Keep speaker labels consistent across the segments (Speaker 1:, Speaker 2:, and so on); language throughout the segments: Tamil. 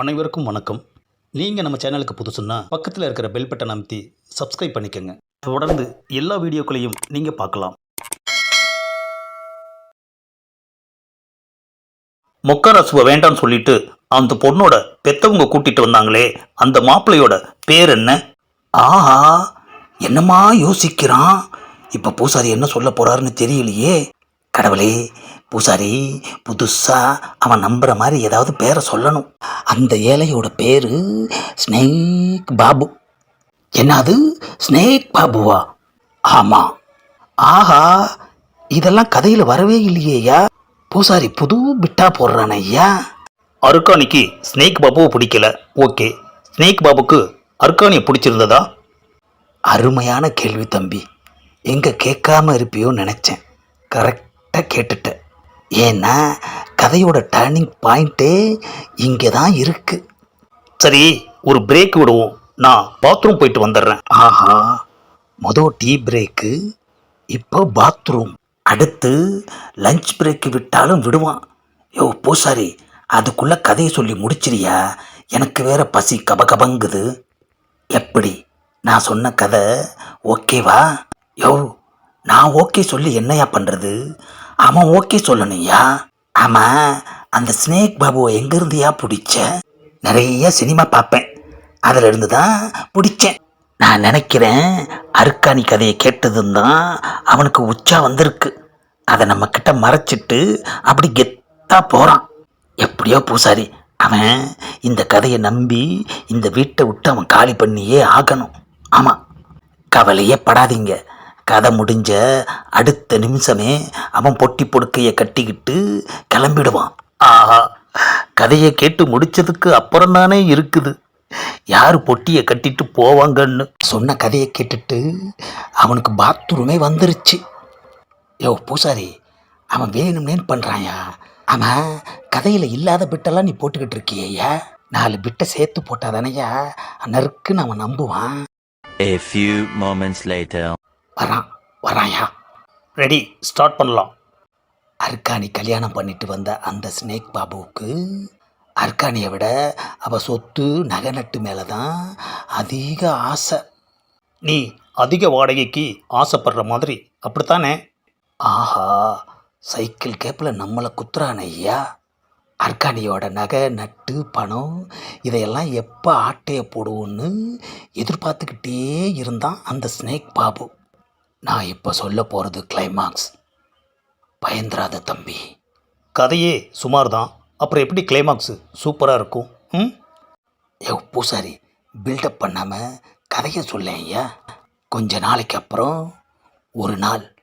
Speaker 1: அனைவருக்கும் வணக்கம். நீங்கள் நம்ம சேனலுக்கு புதுசுன்னா பக்கத்தில் இருக்கிற பெல் பட்டன் அமைத்தி சப்ஸ்கிரைப் பண்ணிக்கோங்க. தொடர்ந்து எல்லா வீடியோக்களையும் நீங்கள் பார்க்கலாம். மொக்கரசுவை வேண்டாம்னு சொல்லிட்டு அந்த பொண்ணோட பெத்தவங்க கூட்டிட்டு வந்தாங்களே அந்த மாப்பிள்ளையோட பேர் என்ன? ஆஹா என்னம்மா யோசிக்கிறான்? இப்போ பூசாரி என்ன சொல்ல போறாருன்னு தெரியலையே. கடவுளே பூசாரி புதுசா அவன் நம்புற மாதிரி ஏதாவது பேரை சொல்லணும். அந்த ஏழையோட பேரு ஸ்னேக் பாபு. என்னது? ஸ்னேக் பாபுவா? ஆமா. ஆஹா இதெல்லாம் கதையில் வரவே இல்லையேயா? பூசாரி புது பிட்டா போடுறான ஐயா. அருக்காணிக்கு ஸ்னேக் பாபுவை பிடிக்கல. ஓகே. ஸ்னேக் பாபுக்கு அருக்காணியை பிடிச்சிருந்ததா? அருமையான கேள்வி தம்பி. எங்க கேட்காம இருப்பியோன்னு நினச்சேன். கரெக்டாக கேட்டுட்டேன் ஏன்னா கதையோட டர்னிங் பாயிண்ட்டே இங்கே தான் இருக்குது சரி ஒரு பிரேக் விடுவோம். நான் பாத்ரூம் போயிட்டு வந்துடுறேன். ஆஹா மொதல் டீ பிரேக்கு இப்போ பாத்ரூம் அடுத்து லஞ்ச் பிரேக்கு விட்டாலும் விடுவான். யோ பூசாரி அதுக்குள்ளே கதையை சொல்லி முடிச்சிரியா? எனக்கு வேற பசி கபகபங்குது. எப்படி? நான் சொன்ன கதை ஓகேவா? யோ நான் ஓகே சொல்லி என்னையா பண்ணுறது அவன் ஓகே சொல்லணும்யா. ஆமாம் அந்த ஸ்னேக் பாபுவை எங்கேருந்துயா பிடிச்ச? நிறைய சினிமா பார்ப்பேன். அதில் இருந்து தான் பிடிச்சேன். நான் நினைக்கிறேன் அருக்காணி கதையை கேட்டதும் தான் அவனுக்கு உச்சா வந்திருக்கு. அதை நம்ம கிட்ட மறைச்சிட்டு அப்படி கெத்தா போகிறான் எப்படியோ பூசாரி அவன் இந்த கதையை நம்பி இந்த வீட்டை விட்டு அவன் காலி பண்ணியே ஆகணும். ஆமாம் கவலையே படாதீங்க. கதை முடிஞ்ச அடுத்த நிமிஷமே அவன் பொட்டி பொடுக்கையை கட்டிக்கிட்டு கிளம்பிடுவான். ஆஹா கதையை கேட்டு முடிச்சதுக்கு அப்புறம் தானே இருக்குது. யார் பொட்டியை கட்டிட்டு போவாங்கன்னு சொன்ன கதையை கேட்டுட்டு அவனுக்கு பாத்ரூமே வந்துருச்சு. யோ பூசாரி அவன் வேணும்னேன்னு பண்ணுறாயா அவன் கதையில் இல்லாத பிட்டெல்லாம் நீ போட்டுக்கிட்டு இருக்கியா நாலு பிட்டை சேர்த்து போட்டாதானையா நறுக்குன்னு அவன் நம்புவான்.
Speaker 2: A few moments later.
Speaker 1: வரான் வராயா? ரெடி ஸ்டார்ட் பண்ணலாம். அர்க்கானி கல்யாணம் பண்ணிட்டு வந்த அந்த ஸ்னேக் பாபுவுக்கு அர்க்கானியை விட அவ சொத்து நகை நட்டு மேலே தான் அதிக ஆசை. நீ அதிக வாடகைக்கு ஆசைப்படுற மாதிரி அப்படித்தானே? ஆஹா சைக்கிள் கேப்பில் நம்மளை குத்துறான ஐயா. அர்க்கானியோட நகை நட்டு பணம் இதையெல்லாம் எப்போ ஆட்டையை போடுவோன்னு எதிர்பார்த்துக்கிட்டே இருந்தான் அந்த ஸ்னேக் பாபு. நான் இப்போ சொல்ல போகிறது கிளைமாக்ஸ் பயந்துராத தம்பி. கதையே சுமார் தான் அப்புறம் எப்படி கிளைமாக்ஸு சூப்பராக இருக்கும். ம்? ஏ பூசாரி பில்டப் பண்ணாமல் கதையை சொல்ல ஐயா. கொஞ்ச நாளைக்கு அப்புறம் ஒரு நாள்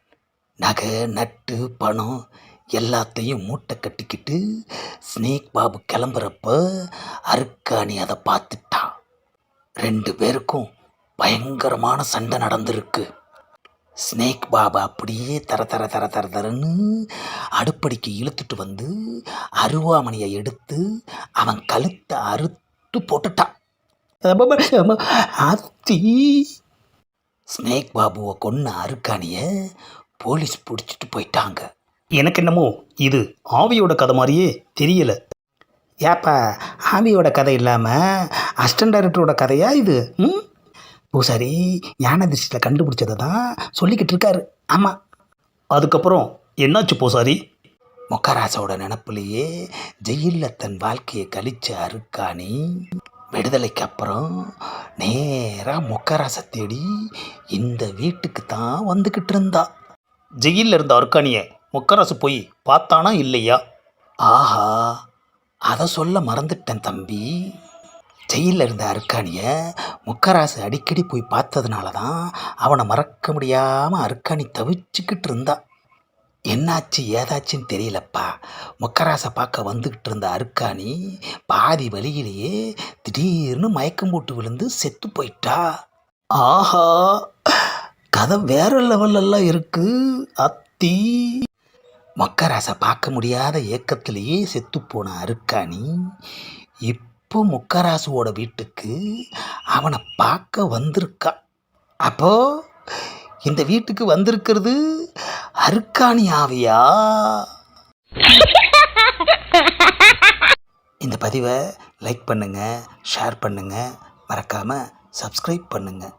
Speaker 1: நகை நட்டு பணம் எல்லாத்தையும் மூட்டை கட்டிக்கிட்டு ஸ்னேக் பாபு கிளம்புறப்ப அருக்காணி அதை பார்த்துட்டான் ரெண்டு பேருக்கும் பயங்கரமான சண்டை நடந்திருக்கு. ஸ்னேக் பாபா அப்படியே தர தர தர தர தரன்னு அடுப்படிக்கு இழுத்துட்டு வந்து அருவாமணியை எடுத்து அவன் கழுத்தை அறுத்து போட்டுட்டான். ஆத்தி. ஸ்னேக் பாபுவை கொன்ன அருக்காணிய போலீஸ் பிடிச்சிட்டு போயிட்டாங்க. எனக்கு என்னமோ இது ஆவியோட கதை மாதிரியே தெரியல. ஏப்பா ஆவியோட கதை இல்லாமல் அஸ்டன் டைரக்டரோட கதையா இது? ம்? பூசாரி ஞான திருஷ்டியில் கண்டுபிடிச்சதை தான் சொல்லிக்கிட்டு இருக்காரு. ஆமாம் அதுக்கப்புறம் என்னாச்சு பூசாரி? மொக்கராசோட நினப்புலையே ஜெயிலில் தன் வாழ்க்கையை கழிச்ச அருக்காணி விடுதலைக்கு அப்புறம் நேராக மொக்கராசை தேடி இந்த வீட்டுக்கு தான் வந்துக்கிட்டு இருந்தா. ஜெயிலில் இருந்த அருக்காணியை மொக்கராசு போய் பார்த்தானா இல்லையா? ஆஹா. அதை சொல்ல மறந்துட்டேன் தம்பி. ஜெயிலில் இருந்த அருக்காணியை முக்கராசு அடிக்கடி போய் பார்த்ததுனால தான் அவனை மறக்க முடியாமல் அருக்காணி தவிச்சுக்கிட்டு இருந்தா. என்னாச்சு ஏதாச்சுன்னு தெரியலப்பா. முக்கராசை பார்க்க வந்துக்கிட்டு இருந்த அருக்காணி பாதி வழியிலேயே திடீர்னு மயக்கம் போட்டு விழுந்து செத்து போயிட்டா. ஆஹா! கதை வேற லெவல்லலாம் இருக்கு. அத்தி! மக்கராசை பார்க்க முடியாத ஏக்கத்திலேயே செத்துப்போன அருக்காணி இப்போ முக்கராசுவோட வீட்டுக்கு அவனை பார்க்க வந்திருக்கா? அப்போ இந்த வீட்டுக்கு வந்திருக்கிறது அருக்காணி ஆவியா? இந்த பதிவை லைக் பண்ணுங்கள் ஷேர் பண்ணுங்கள் மறக்காமல் சப்ஸ்கிரைப் பண்ணுங்கள்